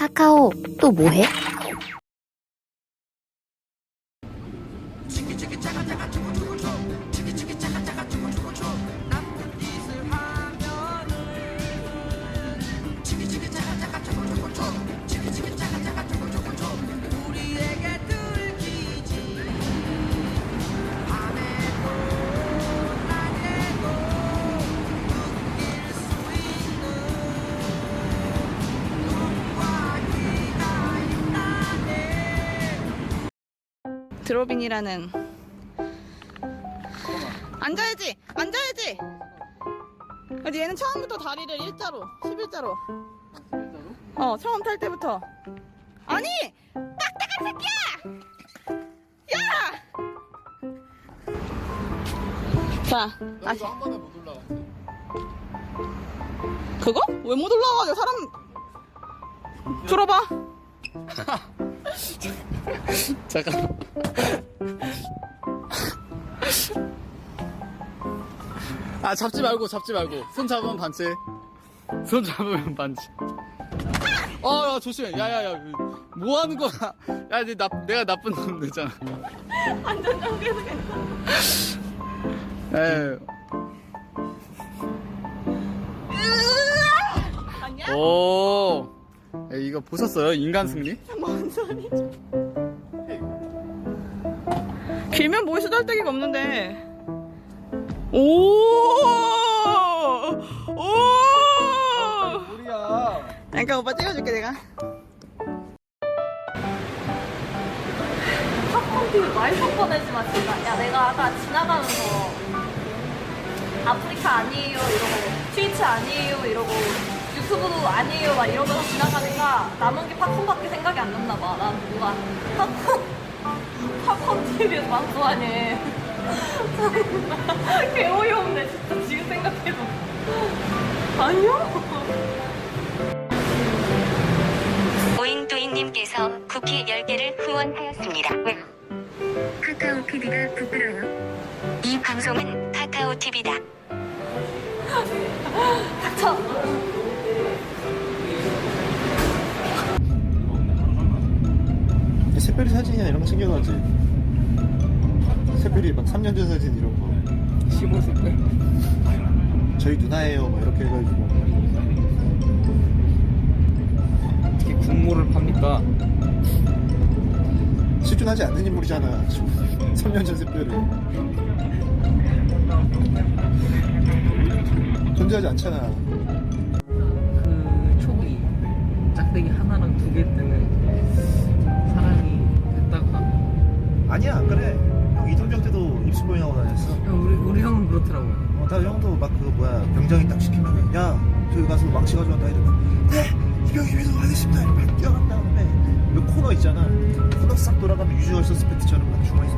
카카오 또 뭐해? 드로빈이라는 앉아야지 앉아야지 근데 얘는 처음부터 다리를 일자로 11자로 어 처음 탈 때부터 아니 딱딱한 새끼야 야! 자 올라갔어. 그거? 왜 못 올라가? 야, 사람 들어봐 잠깐. 아 잡지 말고 잡지 말고 손 잡으면 반칙. 손 잡으면 반칙. 어, 야, 조심해. 야야야, 뭐 하는 거야? 야, 내 나, 내가 나쁜 놈 되잖아. 안전장비에서 괜찮아 에, 아니야? 오, 야, 이거 보셨어요? 인간 승리? 뭔 소리지? 길면 뭐 수달대기가 없는데. 오! 오! 우리야. 잠깐 오빠 찍어줄게 내가. 팝콘 많이 섞어내지 마 진짜 야 내가 아까 지나가면서 아프리카 아니에요 이러고 트위치 아니에요 이러고 유튜브도 아니에요 막 이러면서 지나가니까 남은 게 팝콘밖에 생각이 안 났나 봐난 누가 팝콘 팝콘 TV에서 방송하네 개 어이없네 진짜 지금 생각해도 아니요? 오잉도잉님께서 쿠키 10개를 후원하였습니다. 카카오 TV가 부끄러워. 이 방송은 카카오 TV다. 새별이 사진이나 이런 거 챙겨가지. 새별이 막 3년 전 사진 이런 거. 심호흡 때? 저희 누나예요. 막 이렇게 해가지고. 특히 국물을 팝니까? 실존하지 않는 인물이잖아. 3년 전 새별이. 존재하지 않잖아. 그 초기 짝대기 하나랑 두 개 뜨는 아니야, 안 그래. 형 이동정 때도 입술 보이나고 다녔어. 야, 우리 우리 형은 그렇더라고요. 어, 나 형도 막 그거 뭐야 병장이 딱 시키면 야 저기 가서 망치 가져왔다 이러면 네 이병희 위해서 하겠습니다 이러면 막 뛰어간 다음에 그 코너 있잖아 코너 싹 돌아가면 유주얼 서스펙트처럼 막 중앙에서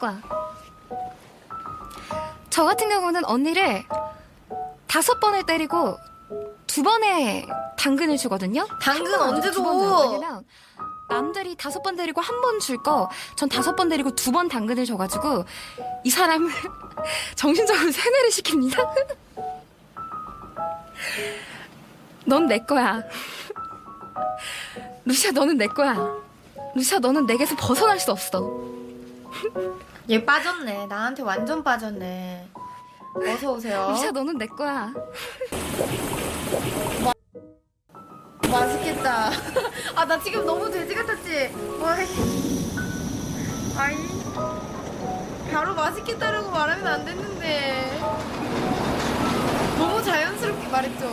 흑자과 저 같은 경우는 언니를 다섯 번을 때리고 두 번의 당근을 주거든요. 당근 언제 두 줘? 왜냐면 남들이 다섯 번 때리고 한 번 줄 거, 전 다섯 번 때리고 두 번 당근을 줘가지고 이 사람을 정신적으로 세뇌를 시킵니다. 넌 내 거야. 루시아, 너는 내 거야. 루시아, 너는 내게서 벗어날 수 없어. 얘 빠졌네. 나한테 완전 빠졌네. 어서 오세요. 루시아, 너는 내 거야. 맛있겠다. 아, 나 지금 너무 돼지 같았지? 와, 아이. 바로 맛있겠다라고 말하면 안 됐는데. 너무 자연스럽게 말했죠.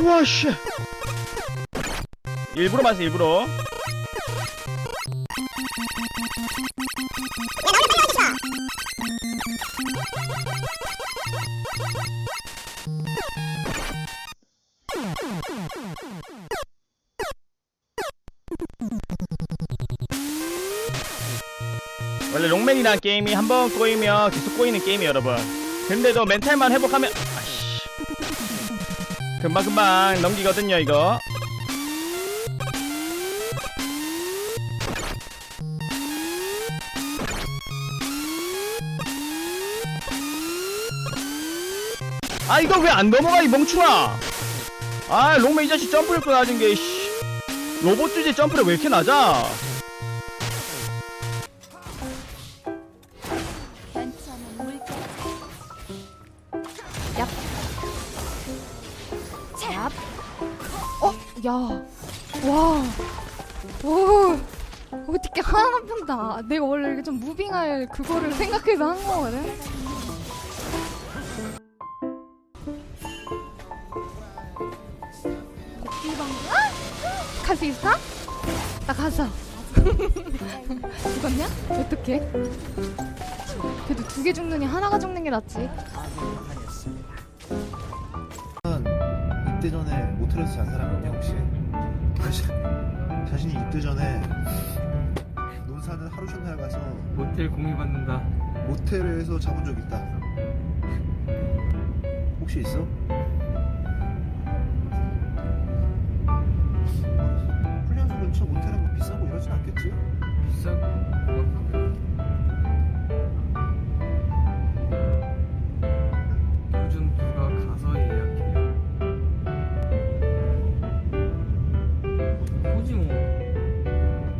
우와 씨 일부러 마세요 일부러 원래 롱맨이란 게임이 한 번 꼬이면 계속 꼬이는 게임이에요 여러분. 근데도 멘탈만 회복하면 아씨. 금방금방 넘기거든요 이거 아 이거 왜 안 넘어가 이 멍충아 아 롱맨 이 자식 점프를 또 낮은 게 씨. 로봇 주제 점프를 왜 이렇게 낮아 얍. 어, 야. 와. 오. 어떻게 하나만 평다. 내가 원래 이렇게 좀 무빙할 그거를 생각해서 한 거거든. 나 가서. 죽었냐? 어떡해? 그래도 두 개 죽느니 하나가 죽는 게 낫지. 입대 전에 모텔에서 잔 사람 있냐 혹시? 자신- 자신이 입대 전에 논산을 하루 전날 가서 모텔 공유받는다. 모텔에서 자본 적 있다 혹시 있어? 근처 모텔은 뭐 비싸고 이러진 않겠지? 비싸고 고맙고. 요즘 누가 가서 예약해요. 뭐.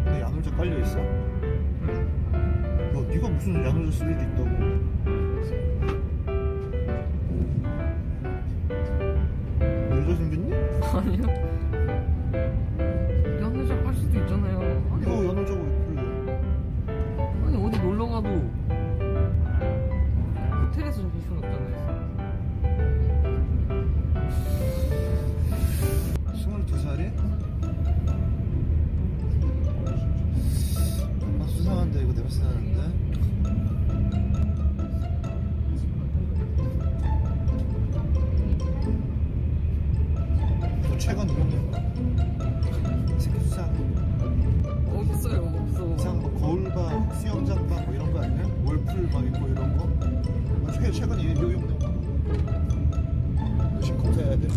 내 야놀자 깔려있어? 너 네가 무슨 야놀자 쓸 일이 있다고 너 최근 거 새끼 수상 없어요, 없어. 이상 뭐 거울방, 수영장방 뭐 이런 거 아니야? 월풀 막 있고 이런 거? 나 최, 최근 이 여기 없네 너 지금 검사해야 돼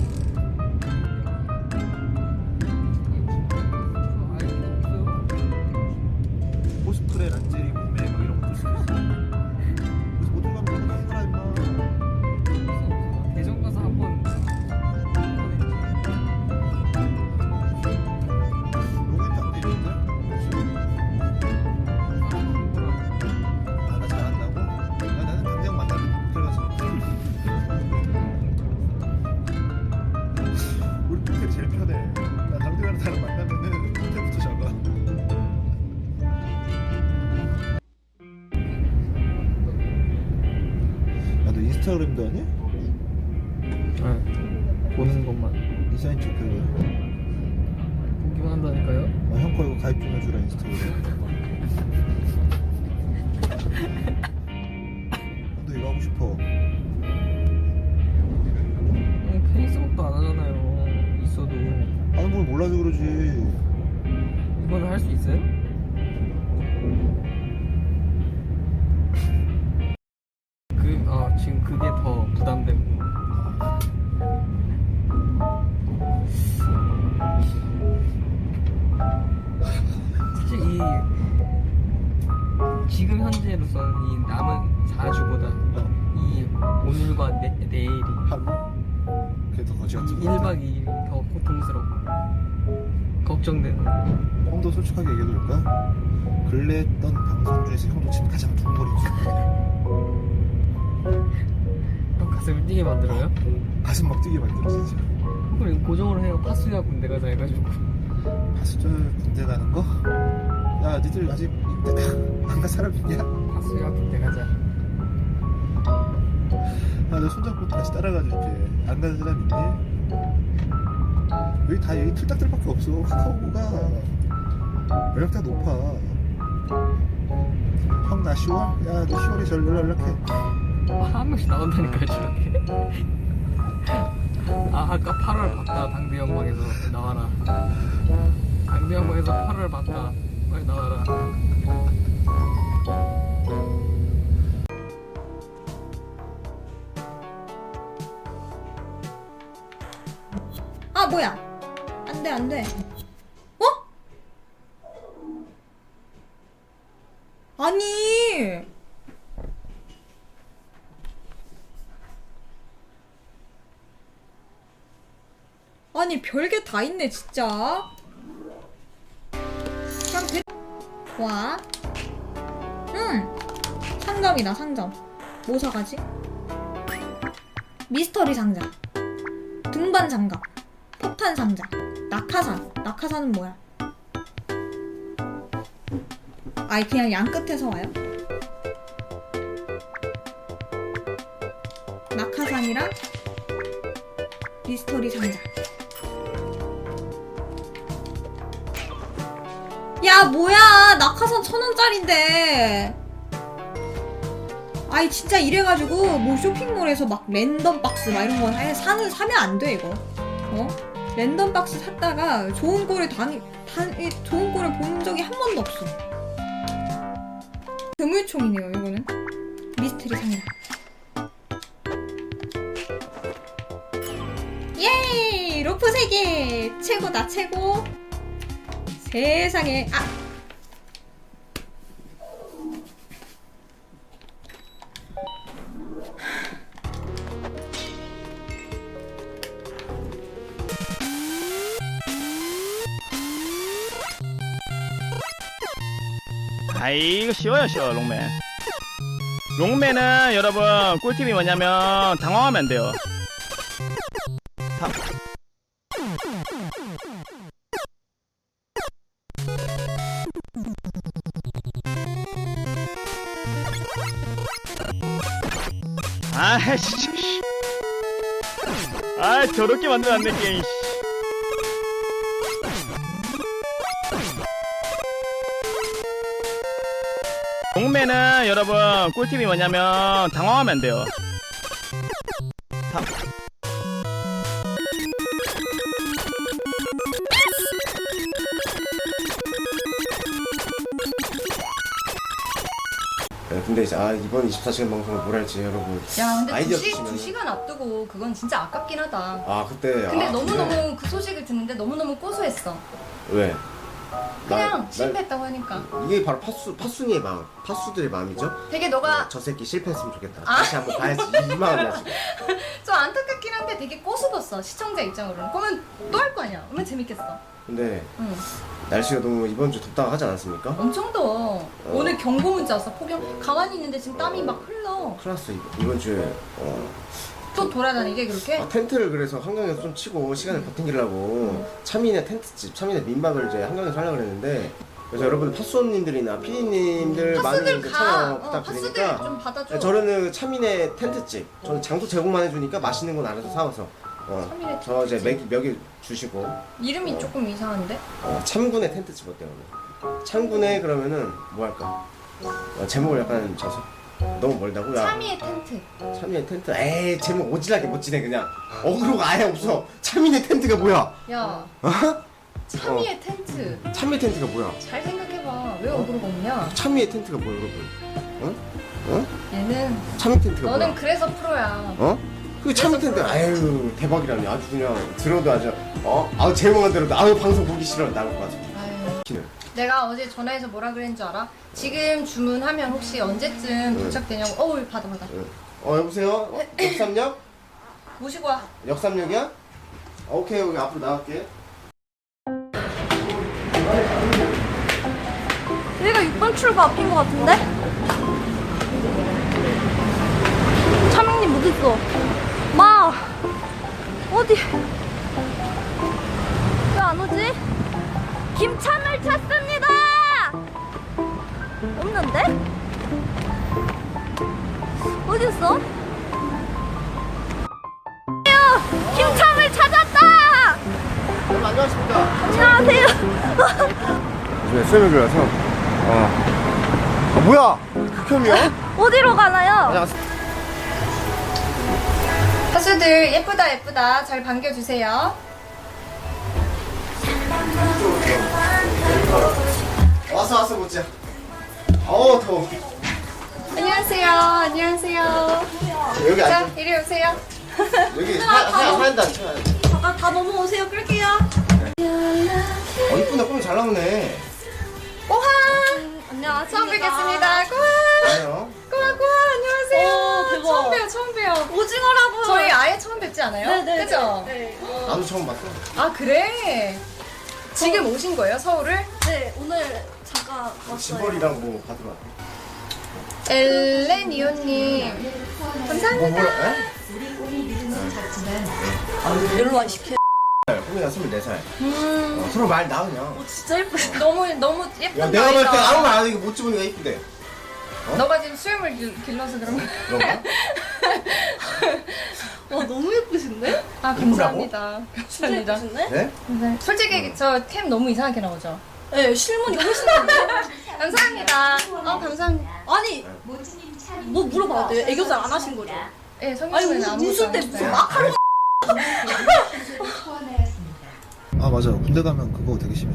페이스북도 안 하잖아요. 있어도 아는 걸 몰라서 그러지. 이거는 할 수 있어요? 그어 지금 그게 더 부담되고 사실 이 지금 현재로서는 이 남은 4주보다 이 오늘과 내, 내일이 하루? 그게 더 거지 같은 1박 2일이 더 고통스럽고 걱정되는 형도 솔직하게 얘기해도 될까? 근래 했던 방송 중에서 형도 지금 가장 두근거리고 있어 형 가슴을 뛰게 만들어요? 가슴 막 뛰게 만들어 진짜 그럼 이거 고정으로 해요 파수야 군대 가자 해가지고 파수절 군대 가는 거? 야 니들 아직 안간 사람 있냐? 파수야 군대 가자 아너 손잡고 다시 따라가 줄게 안 가는 사람 있니? 여기 다 여기 틀딱들밖에 없어. 카카오가 연락다 높아. 형 나 10월? 야너 10월에 절 연락해. 아, 한 명씩 나온다니까요 저렇게. 아 아까 8월 봤다 당대 영광에서. 나와라. 당대 영광에서 8월 봤다. 빨리 나와라 아 뭐야? 안돼 안돼. 어? 아니! 아니 별게 다 있네 진짜. 그냥 대... 와. 응. 상점이다 상점. 뭐 사가지? 미스터리 상자. 등반 장갑 폭탄 상자, 낙하산. 낙하산은 뭐야? 아이 그냥 양 끝에서 와요? 낙하산이랑 미스터리 상자. 야 뭐야 낙하산 천 원짜린데. 아이 진짜 이래가지고 뭐 쇼핑몰에서 막 랜덤 박스 막 이런 거 사는 사면 안 돼 이거. 어? 랜덤 박스 샀다가 좋은 당이 단 이- 좋은 꼴을 본 적이 한 번도 없어. 드물총이네요, 이거는. 미스터리 상자. 예! 로프 3개! 최고다, 최고! 세상에, 아! 아이 이거 쉬워요 쉬워 롱맨. 롱맨은 여러분 꿀팁이 뭐냐면 당황하면 안 돼요. 다... 아이씨. 아 저렇게 만들어놨네 게임 동매는 여러분 꿀팁이 뭐냐면 당황하면 안 돼요. 다... 네, 근데 이제 아 이번 24시간 방송을 뭘 할지 여러분 야 근데 아이디어 두, 시, 주시면은- 두 시간 앞두고 그건 진짜 아깝긴 하다 아 그때 근데 아, 너무너무 그 소식을 듣는데 너무너무 고소했어. 왜? 그냥 실패했다고 하니까. 이게 바로 파수 파순이의 마음 파수들의 마음이죠? 되게 너가 저 새끼 실패했으면 좋겠다. 아. 다시 한번 봐야지. 이 마음이야 지금. 좀 안타깝긴 한데 되게 꼬수었어 시청자 입장으로는. 그러면 또 할 거 아니야. 얼마나 재밌겠어. 근데 응. 날씨가 너무 이번 주 덥다고 하지 않았습니까? 엄청 더워. 오늘 경고 문자 왔어 폭염. 가만히 있는데 지금 땀이 막 흘러. 큰일 났어. 이번, 이번 주에 어, 또 돌아다니게 그렇게? 아, 텐트를 그래서 한강에서 좀 치고 시간을 버팅기려고 차민의 텐트집 차민의 민박을 이제 한강에서 하려고 그랬는데 그래서 여러분 파수원님들이나 피디님들 많은 파수들 이제 가. 참여 어, 파수들 부탁드리니까 좀 받아줘. 네, 저는 차민의 텐트집 저는 장소 제공만 해주니까 맛있는 건 알아서 사와서 어, 저 이제 텐트집. 맥, 몇개 주시고. 이름이 조금 이상한데? 어, 참군의 텐트집 어때요 오늘? 참군의 그러면은 뭐 할까? 어, 제목을 약간 져서 너무 멀다고? 야 참이의 텐트 참이의 텐트 에이 제목 오지랖게 못 지네 그냥 어그로가 아예 없어 참이의 텐트가 뭐야? 야 어? 참이의 텐트 참이의 텐트가 뭐야? 잘 생각해봐 왜 어그로가 없냐 참이의 텐트가 뭐야 여러분? 응? 응? 얘는 차밍 텐트가 너는 뭐야? 그래서 프로야. 어? 그 차밍 텐트 아유 대박이라니 아주 그냥 들어도 아주 어? 아우 제목만 들어도 아우 방송 보기 싫어 나올 것 같아 아유. 키는. 내가 어제 전화해서 뭐라 그랬는 줄 알아? 지금 주문하면 혹시 언제쯤 도착되냐고. 어우 받아 받아. 응. 어 여보세요? 어? 역삼역? 모시고 와. 역삼역이야? 어, 오케이 여기 앞으로 나갈게 여기가 6번 출구 앞인 것 같은데? 차명님 어딨어? 마! 어디? 왜 안 오지? 김찬을 찾습니다! 없는데? 어딨어? 김참을 찾았다! 여러분 안녕하십니까 안녕하세요. 요즘에 그려서 어. 아 뭐야 극혐이야? 어디로 가나요? 안녕하세요 가수들 예쁘다 예쁘다 잘 반겨주세요. 왔어 왔어 보자 어우 더워 안녕하세요. 안녕하세요. 여기 자 앉아 이리 오세요. 여기 하얀단 차 잠깐 다 넘어오세요. 끌게요. 어 이쁘네 꿈이 잘 나오네 꼬하 안녕하세요. 처음 뵙겠습니다. 꼬하 아니요 꼬하 꼬하 안녕하세요. 오, 대박. 처음 봬요 처음 봬요. 오징어라고요. 저희 아예 처음 뵙지 않아요? 네네. 그죠? 네. 나도 처음 봤어 아 그래? 지금 오신 거예요 서울을? 네 오늘 잠깐 왔어요. 짐벌이랑 뭐 받으러 왔대 엘레니오님 뭐 감사합니다. 뭐라 에? 연락 시켜. 꿈이가 24살 음 어, 서로 말 나으냐 진짜 예쁘다. 너무 너무 예쁜 야 내가 봤을 때. 아무 말안 해. 이거 못 집으니까 이쁘대 너가 지금 수염을 길, 길러서 그런 거. 그런가? 와 너무 예쁘신데? 아 감사합니다. 진짜 감사합니다. 예쁘신데? 네? 네. 솔직히 저 템 너무 이상하게 나오죠? 네 실물이 훨씬 나은데? 감사합니다. 어 감사합니다. 아니 뭐 물어봐도 돼요? 애교살 안 하신 거죠? 예, 아니 성형수는 무슨 아무것도 무슨 안때 했어요. 무슨 아 맞아 군대 가면 그거 되게 심해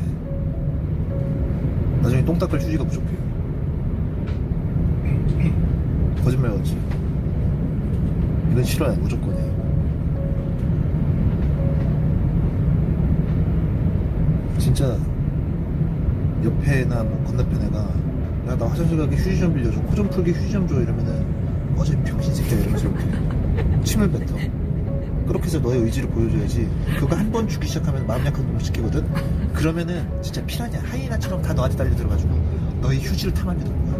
나중에 똥 닦을 휴지가 부족해 거짓말 같지 이건 싫어야 무조건이야 진짜 옆에나 뭐 건너편 애가 야 나 화장실 가게 휴지 좀 빌려줘. 코 좀 풀게 휴지 좀 줘. 이러면은 어제 병신 새끼야 이러면서 이렇게 침을 뱉어. 그렇게 해서 너의 의지를 보여줘야지. 그거 한 번 죽기 시작하면 마음 약한 놈못 지키거든? 그러면은 진짜 피라냐? 하이에나처럼 다 너한테 달려들어가지고 너의 휴지를 거야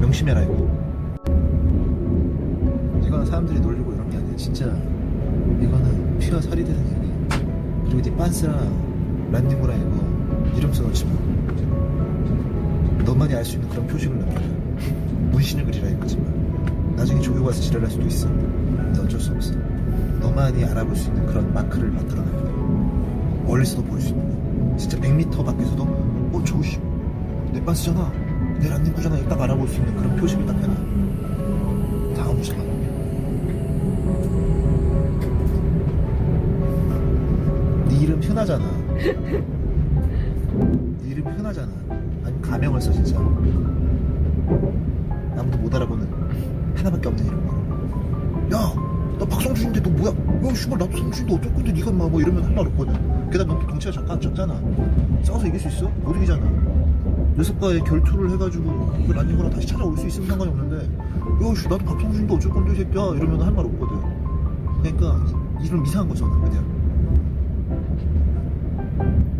명심해라 이거 이거는 사람들이 놀리고 이런 게 아니야 진짜 이거는 피와 살이 되는 얘기 그리고 네 빤스랑 란닝구랑 이거 이름 써놓지 마 너만이 알 수 있는 그런 표식을 남겨라 문신을 그리라 이거지만 나중에 조교 가서 지랄할 수도 있어. 근데 어쩔 수 없어. 너만이 알아볼 수 있는 그런 마크를 만들어놔야 돼 멀리서도 볼 수 있는 거. 진짜 100m 밖에서도 어 저거 씨내 빤스잖아. 내 란닝구잖아 딱 알아볼 수 있는 그런 표식을 딱 해놔. 다음 시간 이름 흔하잖아 네 이름 흔하잖아 아니면 가명을 써 진짜 아무도 못 알아보는 하나밖에 없는 이름 야, 나 박성준인데 너 뭐야? 야, 씨발 나도 성준인데 어쩔 건데 네가 막 뭐 이러면 할 말 없거든. 게다가 넌또 덩치가 작가, 작잖아. 싸워서 이길 수 있어? 못 이기잖아. 녀석과의 결투를 해가지고 그 란닝거랑 다시 찾아올 수 있으면 상관이 없는데 야, 씨 나도 박성준인데 어쩔 건데 이 새끼야 이러면 할 말 없거든. 그러니까 이, 이름 이상한 거잖아, 그냥. you